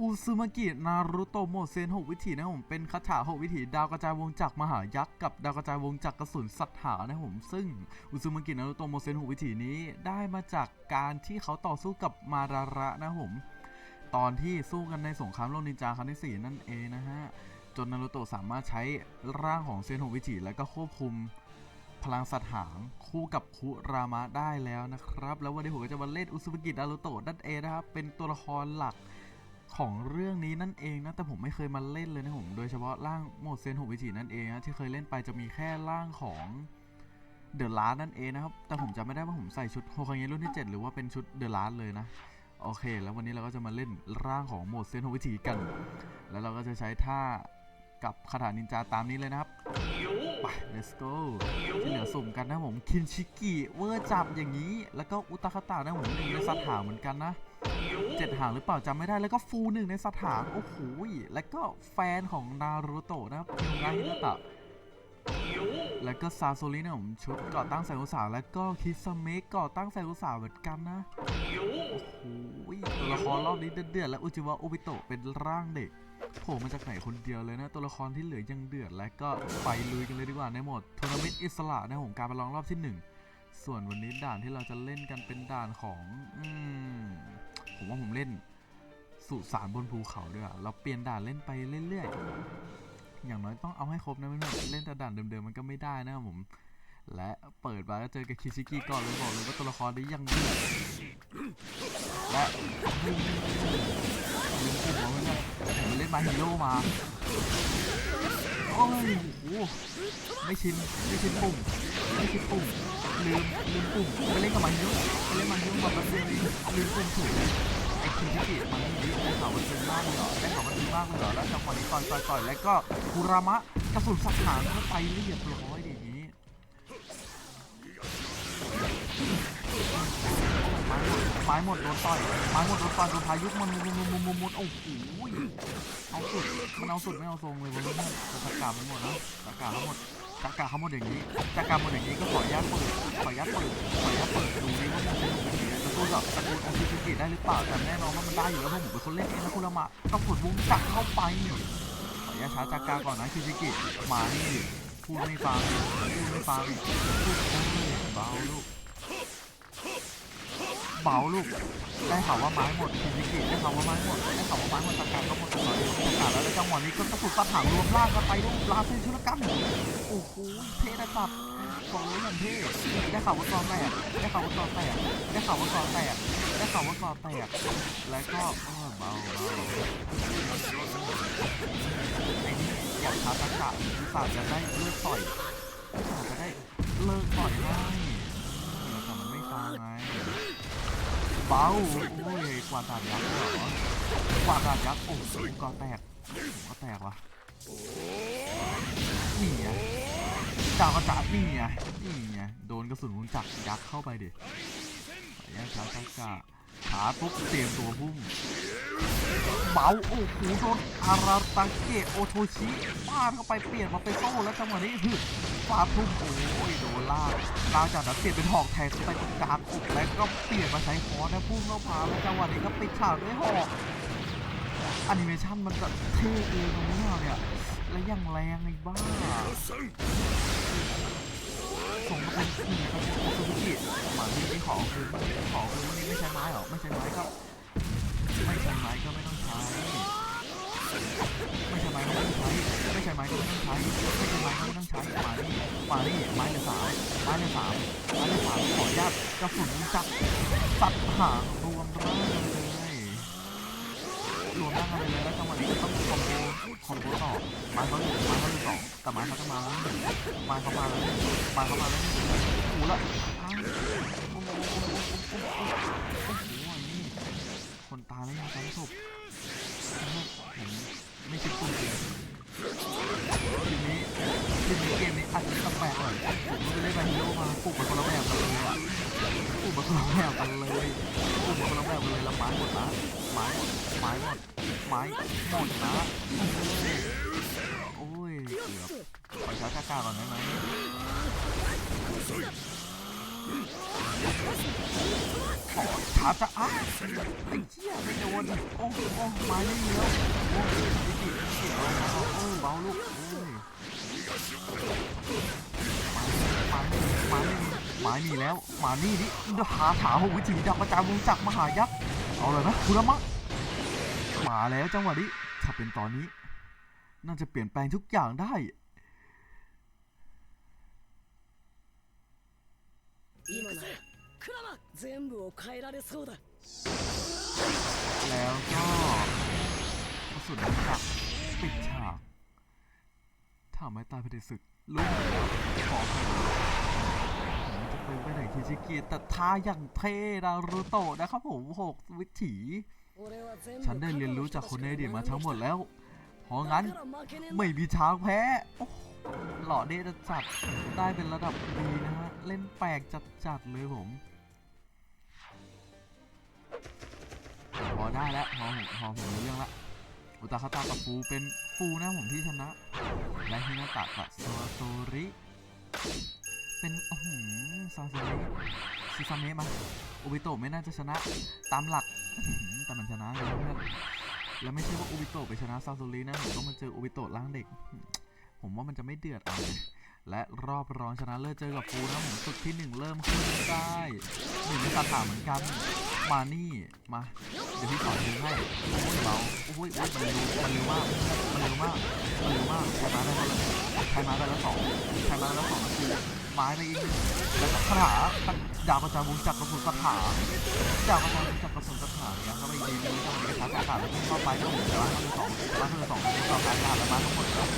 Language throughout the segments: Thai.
อุซึมากินารุโตโมเซนหกวิถีนะผมเป็นคาถาหกวิถีดาวกระจายวงจักรมหายักษ์กับดาวกระจายวงจักรกระสุนสัตหานะผมซึ่งอุซึมากินารุโตโมเซนหกวิถีนี้ได้มาจากการที่เขาต่อสู้กับมาราระนะผมตอนที่สู้กันในสงครามโลกนินจาครั้งที่4นั่นเองนะฮะจนนารุโตสามารถใช้ร่างของเซนหกวิถีแล้วก็ควบคุมพลังสัตว์หางคู่กับคุรามะได้แล้วนะครับ แล้ววันนี้ผมก็จะมาเล่นอุซุากินารุโตดั้นเองนะครับ เป็นตัวละครหลัก ของเรื่องนี้นั่นเองนะ แต่ผมไม่เคยมาเล่นเลยนะผมโดยเฉพาะร่างโหมดเซนหกวิจินั่นเองนะที่เคยเล่นไปจะมีแค่ร่างของเดอะลาร์นั่นเองนะครับ แต่ผมจำไม่ได้ว่าผมใส่ชุดโฮคังเงรุ่นที่ 7 หรือว่าเป็นชุดเดอะลาร์เลยนะ โอเค แล้ววันนี้เราก็จะมาเล่นร่างของโหมดเซนโฮวิจิกัน แล้วเราก็จะใช้ท่ากับคาถานินจาตามนี้เลยนะครับไป let's go ที่เหลือสุ่มกันนะผม คินชิกิเวอร์จับอย่างนี้ แล้วก็อุตาคาตานะผมในซาถาเหมือนกันนะ เจ็ดหางหรือเปล่าจำไม่ได้แล้วก็ฟูหนึ่งในสถานโอ้โหแล้วก็แฟนของนารูโตะนะครับคิราฮินาตะแล้วก็ซาโซริเนี่ยผมชุดก่อตั้งแสงอุตสาหแล้วก็คิสเมกก่อตั้งแสงอุตสาหเหมือนกันนะโอ้โหตัวละครรอบนี้เดือดและอุจิวะโอบิโตะเป็นร่างเด็กโผล่มาจากไหนคนเดียวเลยนะตัวละครที่เหลือยังเดือดและก็ไปลุยกันเลยดีกว่าในหมดทัวร์นาเมนต์อิสระในของการประลองรอบที่ 1 ส่วนวันนี้ด่านที่เราจะเล่นกันเป็นด่านของอืม ผมว่าผมเล่นสุสานบนภูเขาด้วยเราเปลี่ยนด่านเล่นไปเรื่อยๆ อย่างน้อยต้องเอาให้ครบนะเพื่อนเล่นแต่ด่านเดิมๆมันก็ไม่ได้นะผม และเปิดมาก็เจอกับคิชิกิก่อนเลยบอกเลยว่าตัวละครนี้ยังเดืและว่าเพื่ผมเล่นมาฮีโร่มา โอ้ยโอ้ไม่ชินไม่ชินปุ่มไม่ชินปุ่มลืมลืมปุ่มไปเล่นกับมันยุ่งไปเล่นมันยุ่งมบประเดี๋ยลืมปุ่มถูกไอ้คินที่ติดมันยุ่งได้ข่าวมันดีมากเลยเหรอได้ข่าวมันดีมากเลยเหรอแล้วจังหวะนี้ตอนต่อยต่อยแล้วก็คุรามะกระสุนสักหางเข้าไปเรียบร้อยดิ ไม้หมดโดนต่อยไม้หมดโดนต่อยโดนพายุมันมุนมุนมุนมุนมุนโอ้โหเอาสุดมันเอาสุดไม่เอาทรงเลยวันนี้ตะกามันหมดแล้วตะกาเขาหมดตะกาเขาหมดอย่างนี้ตะกาหมดอย่างนี้ก็ขออนุญาเปิดขออนุญาเปิดขออนุญาเปิดดูดิว่ามันจะจะกูลแบบตะกูลอาชีพธุรกิได้หรือเปล่าแต่แน่นอนว่ามันได้อยู่แล้วเพราะผมเป็นคนเล่นเองนะคุณละมะก็ผลวงจักเข้าไปขออนุญาตช้าตะกาก่อนนะคิชิกิมานี่พูดไม่ฟังพูดไม่ฟังพูดเบาลูก เบาลูก ได้ข่าวว่าไม้หมดทีวิกิได้ข่าวว่าไม้หมด ได้ข่าวว่าไม้หมดตะการก็หมดตะการตะการแล้วในจังหวะนี้ก็ตะกุดตะถางรวมล่ากันไปลูกลาซนชุลกันโอ้โหเท่นะครับบอกเลยอย่างเท่ได้ข่าวว่าตอนแตกได้ข่าวว่าตอนแตกได้ข่าวว่าตอนแตกได้ข่าวว่าตอนแตกแล้วก็เบาเบาไอ้นี่อยากท้าตะกะศาสตร์จะได้เลือดต่อย เบาโอ้ยกว่าดาบยักษ์หรอกว่าดาบยักษ์โอ้โหก็แตกก็แตกวะนี่ไงดาวกระจาดนี่ไงนี่ไงโดนกระสุนวุนจักรยักษ์เข้าไปดิยักษ์ยักษ์ ขาปุ๊บเตรียมตัวพุ่งเบาโอ้โหโดนอาราตังเกะโอโทชิฟาดเข้าไปเปลี่ยนมาเป็นโซ่แล้วจังหวะนี้ฮึฟาดทุ่มโอ้ยโดนล่าหลังจากนั้นเปลี่ยนเป็นหอกแทนไปตรงกลางอกแล้วก็เปลี่ยนมาใช้คอนนะพุ่งเข้ามาแล้วจังหวะนี้ก็ปิดฉากด้วยหอกแอนิเมชั่นมันจะเท่เองตรงนี้เนี่ย และยังแรงอีกบ้า ส่งมาป็นสี่ครับซูซูกิหมาที่ไม่ของคือแบบของคือวันนี้ไม่ใช้ไม้หรอไม่ใช้ไม้ก็ไม่ใช้ไม้ก็ไม่ต้องใช้ ไม่ใช้ไม้ก็ไม่ต้องใช้ไม่ใช้ไม้ก็ไม่ต้องใช้ไม่ใช้ไม้ก็ไม่ต้องใช้หมานี่หมานี่ไม้เหลือสามไม้เหลือสามไม้เหลือสามขออญาตกระสุนจับตัดหางรวมร่าง รวมร่างกันไปเลยแล้วจังหวะนี้ต้องคอมโบคอมโบต่อมาเขาอยู่มาเขาอยู่ต่องแต่มาเขาจะมามาเขามาแล้วมาเขามาแล้วหูละ ถามจะอ่ะไอ้เหี้ยไม่โดนโอ้โหโอ้ไม้ไม่มีแล้วโอ้ยดิจิดิจิเอาเอาเออเบาลูกโอ้ยไม้ไม้ไม่มีไม้ไม่มีแล้วมานี่ดิหาถาหกวิถีดาวกระจายวงจักรมหายักษ์เอาเลยนะคุณละมะมาแล้วจังหวะนี้ถ้าเป็นตอนนี้ น่าจะเปลี่ยนแปลงทุกอย่างได้ 今なら 全部を変えられそうだ แล้วก็กระสุนจักรปิดฉากถ้าไม่ตายภายในศึกลุกขอให้ผมจะไปไปไหนคิชิกิแต่ท่าอย่างเท่นารูโตะนะครับผมหกวิถี 俺は全部 ฉันได้เรียนรู้จากคนในอดีตมาทั้งหมดแล้ว เพราะงั้น だから負けねえんだ ไม่มีทางแพ้โอ้โหหล่อเดชจัดได้เป็นระดับดีนะฮะ เล่นแปลกจัดๆเลยผม พอได้แล้วพอผมพอผมรู้เรื่องละอุตาคาตากับฟูเป็นฟูนะผมที่ชนะ และฮินาตะกับโซโซริ เป็นโอ้โหซาโซริซิซามะมาโอบิโตะไม่น่าจะชนะ ตามหลักแต่มันชนะเลยเพื่อนแล้วไม่ใช่ว่าโอบิโตะไปชนะซาโซรินะผมต้องมาเจอโอบิโตะร่างเด็ก ผมว่ามันจะไม่เดือดเอาเลยและรอบรองชนะเลิศเจอกับฟูนะผมสุดที่หนึ่งเริ่มขึ้นได้หนึ่งในคาถาเหมือนกัน มานี่ มา เดี๋ยวพี่สอนดึงให้โอ้ยเบาโอ้ยโอ้ยมันเร็วมันเร็วมาก มันเร็วมาก มันเร็วมากใช้ไม้ได้คนละใช้ม้ได้แล้วสองใช้ม้ได้แล้วสองคือไม้ไปอีกแล้วก็คาถาดาวประจำวงจักรกระสุนคาถาดาวประจำวงจักรกระสุนคาถาเนี่ยเข้าไปอีกทีนึงเข้าไปกระชากอากาศแล้วเข้าไปก็หมดแต่ว่าเข้สองมาเข้าไปสองต่อการอากาศแล้วมาทั้งหมดแล้ว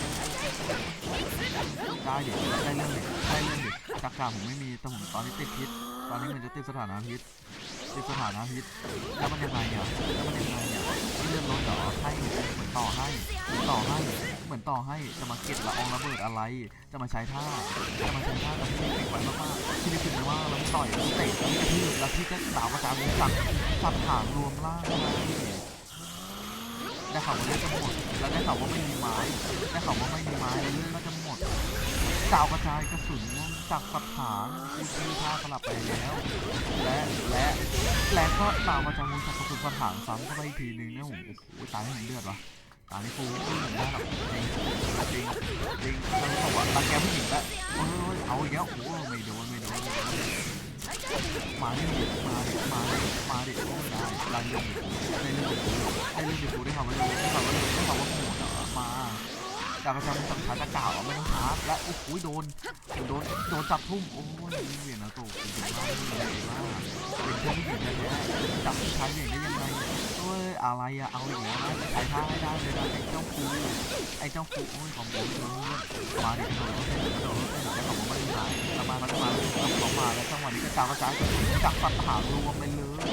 ได้เดิได้เรื่องดิได้เรื่องดิจักรกาผมไม่มีแต่ผมตอนนี้ติดพิษตอนนี้มันจะติดสถานะพิษ ติดสถานะพิษแล้วมันยังไงอะแล้วมันยังไงอะไม่เลื่อนรถเหรอให้เหมือนต่อให้เหมือนต่อให้เหมือนต่อให้จะมาเก็บละอองระเบิดอะไร จะมาใช้ท่าจะมาใช้ท่าแต่ที่เก็บไว้มากๆที่นี่คือว่าเราต่อยเราเตะเรากระทืบแล้วพี่ก็สาวกระจายรู้จักสับถารวมล่างอะไรได้ข่าวว่าเลือดจะหมดแล้วได้ข่าวว่าไม่มีไม้ได้ข่าวว่าไม่มีไม้เลือดก็จะหมด ดาวกระจายกระสุนจากสับถางที่ชื่ท่าสลับไปแล้ว และและและก็ดาวกระจายมุนจากกระสุนสับถางซ้ำเข้าไปอีกทีนึงนะผมโอ้โหตายให้ผมเลือดวะตายนี่ฟูไม่เหมือนได้หรอกจริงจริงจริงแล้วก็บอกว่ารังแกผู้หญิงล้วโอ้ยเอาอีกแล้วโอ้ไม่โดนไม่โดนมาดิมาดิมาดิมาดิโอ้ยได้ได้เรื่องได้เรื่องได้เลือดฟูได้ข่าวว่าเร็วได้ข่าวว่าเร็วได้ข่า ดาวกระจายมันสัมผัสจะกล่าวไม่ต้องชาร์จและโอ้โหโดนโดนโดนจับทุ่มโอ้ยเหวียนนะโตเป็นมากเลยมาเป็นเพื่อนผู้หญิงแท้จับผู้ชายอย่างได้ยังไงเอ้ยอะไรอะเอาอย่างนี้นะใช้ท่าให้ได้เลยนะไอ้เจ้าฟูไอ้เจ้าฟูโอ้ยของผมเลยมาดิกระโดดเต้นกระโดดเต้นแต่ของผมไม่ได้มามามามาของมาแล้วจังหวะนี้ก็ดาวกระจายจับปัดหางรวมไปเลย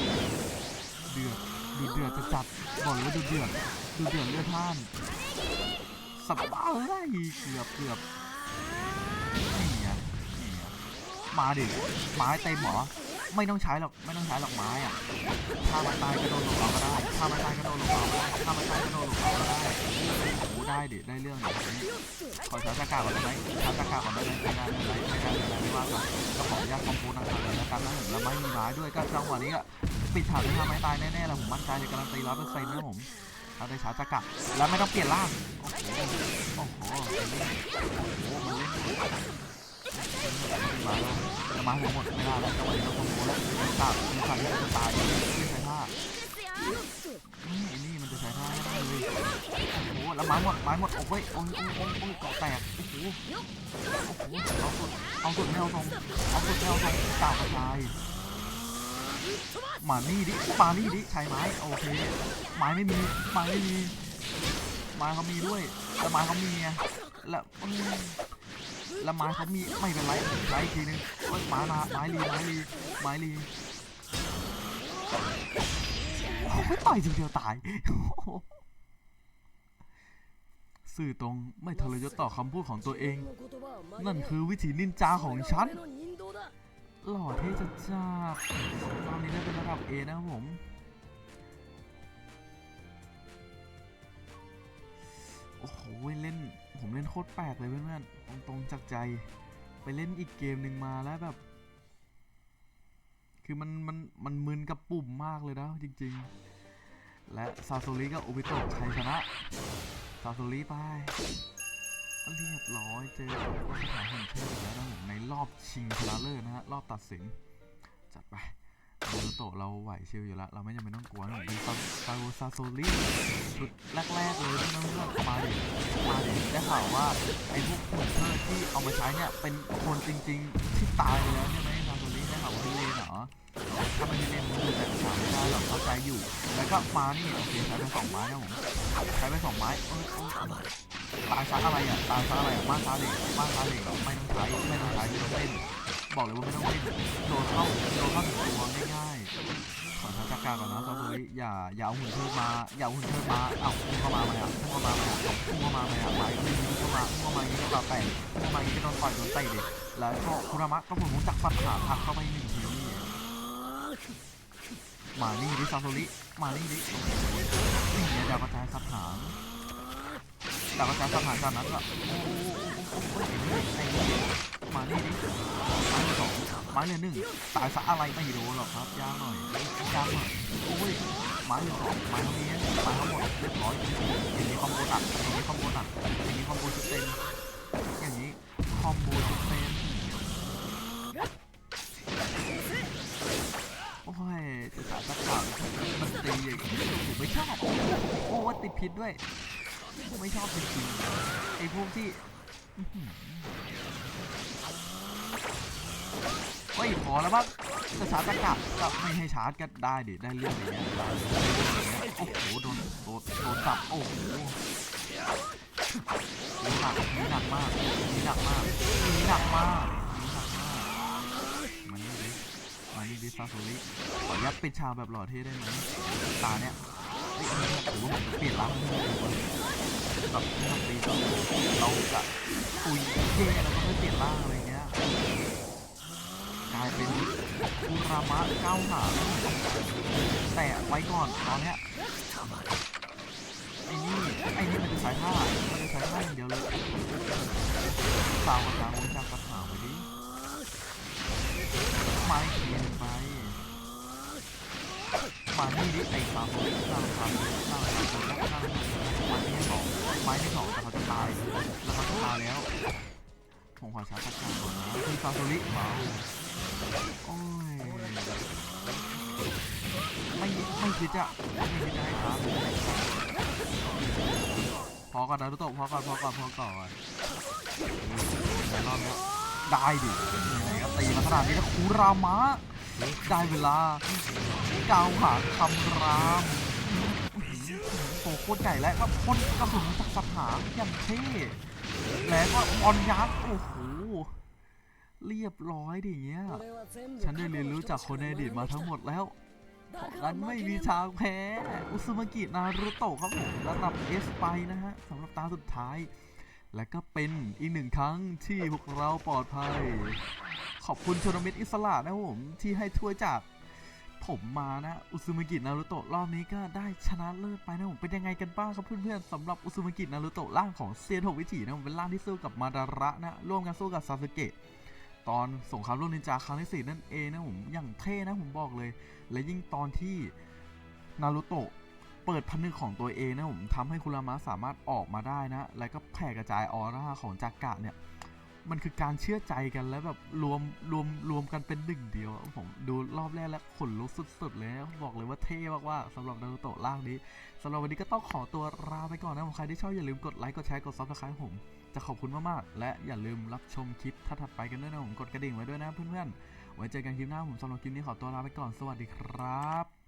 เดือดดูเดือดจะจัดบอกเลยดูเดือดดูเดือดเลือดท่าน สับบ้าเอ้ยเกือบเกือบนี่ไงนี่ไงมาดิไม้เต็มเหรอไม่ต้องใช้หรอกไม่ต้องใช้หรอกไม้อะถ้ามันตายก็โดนลงเอาก็ได้ถ้ามันตายก็โดนลงเอาก็ได้ถ้ามันตายก็โดนลงเอาก็ได้โอ้โหได้ดิได้เรื่องเลยขอใช้ตะกร้าก่อนได้ไหมใช้ตะกร้าก่อนได้ไหมไม่ได้ไม่ได้ไม่ได้ไม่ได้ไม่ว่ากันก็ขออนุญาตคอมโพสนะครับเลยแล้วกันนะผมแล้วไม่มีไม้ด้วยก็จังหวะนี้ก็ปิดฉากด้วยทำไม้ตายแน่ๆแล้วผมมั่นใจเลยการันตีร้อยเปอร์เซ็นต์นะผม ถ้าได้ชาร์จจะกลับแล้วไม่ต้องเปลี่ยนร่าง โอ้โห โอ้โหโอ้โหมันเล่นมาแล้วมาหัวหมดไม่ได้แล้วจังหวะนี้เราคอมโบแล้วมีตามีตาที่จะตายไม่ใช้ท่าอืมไอ้นี่มันจะใช้ท่าไม่ได้เลยโอ้โหแล้วไม้หมดไม้หมดโอ้ยโอ้ยโอ้ยโอ้ยโอ้ยเกาะแตกโอ้โหโอ้โหเอาสุดเอาสุดไม่เอาทรงเอาสุดไม่เอาทรงกล่าวกระจาย มานี่ดิมานี่ดิใช้ไม้โอเคไม้ไม่มีไม้ไม่มีไม้เขามีด้วยแล้วไม้เขามีไงแล้วแล้วไม้เขามีไม่เป็นไรใช้ทีนึงไม้มาไม้รีไม้รีไม้รีโอ้ยต่อยทีเดียวตายสื่อตรงไม่ทรยศต่อคำพูดของตัวเอง นั่นคือวิถีนินจาของฉัน หล่อเท่จัดจ้าดตอนนี้ได้เป็นระดับ A นะครับผม โอ้โห เล่น ผมเล่นโคตรแปลกเลยเพื่อนๆ ตรงๆจากใจ ไปเล่นอีกเกมหนึ่งมาแล้วแบบ คือมันมันมันมึนกับปุ่มมากเลยนะจริง ๆ และซาโซริกับโอบิโตะใครชนะซาโซริไป เรียบร้อยเจอกับผู้สถานแห่งเทพแล้วนะผมในรอบชิงชนะเลิศนะฮะรอบตัดสิน จัดไปนโตะเราไหวชิลอยู่แล้ว เราไม่จำเป็นต้องกลัวนะผมเป็นซาซาโซาโซริชุดแรกๆเลยที่น้องเลือกมาดิมาดิได้ข่าวว่าไอ้พวกหุ่นเทพที่เอามาใช้เนี่ยเป็นคนจริง ๆ ที่ตายไปแล้วใช่ไหมซาโซริได้ข่าวว่าเป็นเลนเหรอถ้าไม่ได้เล่นมันคือแต่สามไม่ได้หรอกเข้าใจอยู่ แล้วก็มานี่โอเคใช้ไปสองไม้นะผมใช้ไปสองไม้เออเออ ตายซะอะไรอะตายซะอะไรอะบ้านซาเหล็กบ้านซาเหล็กไม่ต้องใช้ไม่ต้องใช้ไม่ต้องเล่นบอกเลยว่าไม่ต้องเล่นโดนเข้าโดนเข้าถึงตัวง่ายๆขอทักการก่อนนะซาซุริอย่าอย่าเอาหุ่นเทิดมาอย่าเอาหุ่นเทิดมาเอาพุ่งเข้ามาไหมอะพุ่งเข้ามาไหมอะพุ่งเข้ามาไหมอะไม้ก็ไม่มีพุ่งเข้ามาพุ่งเข้ามาอย่างนี้ก็ตาแตกพุ่งเข้ามาอย่างนี้ก็โดนต่อยโดนเตะดิแล้วก็คุรามะก็ผมรู้จักฟันขาหักเข้าไปหนึ่งทีมานี่ดิซาโซริมานี่ดินี่ไงดาวกระจายสับหาง ดาวกระจายสับหางจากนั้นก็โอ้โหโอ้โหโอ้โหไอ้นี่มานี่ดิม้เหลือสองม้เหลือหนึ่งตายซะอะไรไม่รู้หรอกครับยากหน่อยยากหน่อยโอ้ยม้เหลือสองม้เท่านี้ม้ทั้งหมดเรียบร้อยอย่างนี้คอมโบหนักอย่างนี้คอมโบหนักอย่างนี้คอมโบชุดเต็มอย่างนี้คอมโบชุดเต็มโอ้ยจะสาสักขาวมันตีอย่างนี้ผมไม่ชอบโอ้ว่าติดพิษด้วย ผมไม่ชอบจริงๆไอ้พวกที่อื้อหือเฮ้ยพอแล้วมั้งจะชาร์จตะกับก็ไม่ให้ชาร์จก็ได้ดิได้เรื่องเงี้ยได้เรื่องอย่างเงี้ยโอ้โหโดนโดนโดนจับโอ้โหหนักหนักมากหนักมากหนักมากหนักมากมันนี่ดิมานี่ดิซาโซริขออนุญาตปิดฉากแบบหล่อเท่ได้ไหมตาเนี่ย เปลี่ยนร่างให้เลยแบบทำดีแบบเราจะคุยเท่แล้วก็ไม่เปลี่ยนร่างอะไรเงี้ยกลายเป็นอุรามะเก้าหาแต่ไว้ก่อนตอนเนี้ยไอ้นี่ไอ้นี่มันจะใช้ท่ามันจะใช้ท่าอย่างเดียวเลยสาวกระถางวงจากกระถางไปดิไม้เขียน มานี่ดิไอ้สามคนสร้างสามคนสร้างสามคนแล้วสร้างไม้ที่สองไม้ที่สองแต่เขาจะตายแล้วเขาจะตายแล้วผมขอชาร์จตะกร้าก่อนนะคือซาโซริว้าโอ้ยไม่ไม่คิดจะไม่คิดจะให้ครับพอก่อนนะทุกตกพอก่อนพอก่อนพอก่อนในรอบนี้ได้ดิไหนก็ตีมาขนาดนี้แล้วคูรามะ ได้เวลาก้าวหาคำรามโตโคตรใหญ่แล้วก็พ่นกระสุนจากสถางอย่างเท่แล้วก็ออนยักษ์โอ้โหเรียบร้อยดิเงี้ยฉันได้เรียนรู้จากคนในอดีตมาทั้งหมดแล้วเพราะนั้นไม่มีชางแพ้ อุซุมากินารุโตะครับผมระดับเอสไปนะฮะสำหรับตาสุดท้าย และก็เป็นอีกหนึ่งครั้งที่พวกเราปลอดภัย ขอบคุณโทนาเมนต์อิสระนะผมที่ให้ถ้วยจากผมมานะ อุซุมากินารุโตะรอบนี้ก็ได้ชนะเลิศไปนะผมเป็นยังไงกันบ้างครับเพื่อนๆสำหรับอุซุมากินารุโตะร่างของเซียนหกวิถีนะผมเป็นร่างที่สู้กับมาดาระนะร่วมกันสู้กับซาสึเกะตอนสงครามโลกนินจาครั้งที่สี่นั่นเองนะผมอย่างเท่นะผมบอกเลย และยิ่งตอนที่นารูโตะเปิดผนึกของตัวเองนะผมทำให้คุรามะสามารถออกมาได้นะ แล้วก็แผ่กระจายออร่าของจากะเนี่ย มันคือการเชื่อใจกันแล้วแบบรวมรวมรวมกันเป็นหนึ่งเดียวอะผมดูรอบแรกแล้วขนลุกสุดๆเลยนะบอกเลยว่าเท่มากๆสำหรับนารูโตะร่างนี้สำหรับวันนี้ก็ต้องขอตัวลาไปก่อนนะผมใครที่ชอบอย่าลืมกดไลค์กดแชร์กดซับสไครต์ผมจะขอบคุณมากๆ และอย่าลืมรับชมคลิปถัดไปกันด้วยนะผมกดกระดิ่งไว้ด้วยนะเพื่อนๆไว้เจอกันคลิปหน้าผมสำหรับคลิปนี้ขอตัวลาไปก่อนสวัสดีครับ